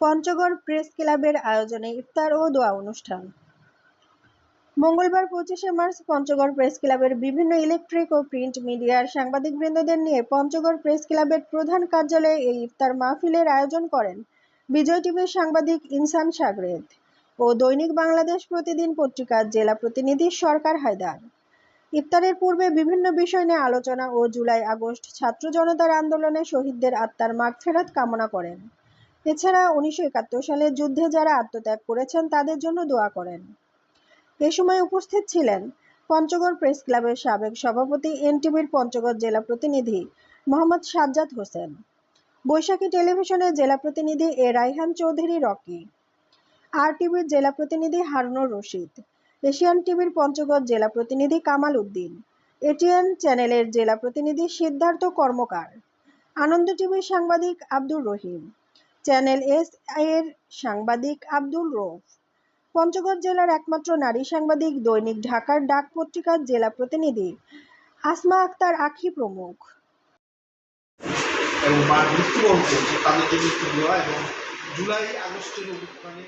Panchagarh press ক্লাবের আয়োজনে ইফতার ও দোয়া অনুষ্ঠান। মঙ্গলবার পঁচিশে মার্চ পঞ্চগড় প্রেস ক্লাবের বিভিন্ন ইলেকট্রিক ও প্রিন্ট মিডিয়ার সাংবাদিকবৃন্দদের নিয়ে পঞ্চগড় প্রেস ক্লাবের প্রধান কার্যালয়ে এই ইফতার মাহফিলের আয়োজন করেন বিজয় টিভির সাংবাদিক ইনসান সাগরেদ ও দৈনিক বাংলাদেশ প্রতিদিন পত্রিকার জেলা প্রতিনিধি সরকার হায়দার। ইফতারের পূর্বে বিভিন্ন বিষয় নিয়ে আলোচনা ও জুলাই আগস্ট ছাত্র জনতার আন্দোলনে শহীদদের আত্মার মাগফেরাত কামনা করেন। এছাড়া উনিশশো একাত্তর সালের যুদ্ধে যারা আত্মত্যাগ করেছেন, তাদের জন্য দোয়া করেন। এ সময় উপস্থিত ছিলেন পঞ্চগড় প্রেস ক্লাবের সাবেক সভাপতি, এনটিভির পঞ্চগড় জেলা প্রতিনিধি মোহাম্মদ সাজ্জাদ হোসেন, বৈশাখী টেলিভিশনের জেলা প্রতিনিধি এ রাইহান চৌধুরী রকি আর টিভির জেলা প্রতিনিধি হারুনুর রশিদ, এশিয়ান টিভির পঞ্চগড় জেলা প্রতিনিধি কামাল উদ্দিন, এটিএন চ্যানেলের জেলা প্রতিনিধি সিদ্ধার্থ কর্মকার, আনন্দ টিভির সাংবাদিক আব্দুর রহিম চ্যানেল এস এর সাংবাদিক আব্দুল রৌফ। পঞ্চগড় জেলার একমাত্র নারী সাংবাদিক, দৈনিক ঢাকার ডাক পত্রিকার জেলা প্রতিনিধি আসমা আক্তার আখি প্রমুখ। এবং মৃত্যুবরণ করছে। তাদের জন্য এবং জুলাই আগস্টের অভ্যুত্থানে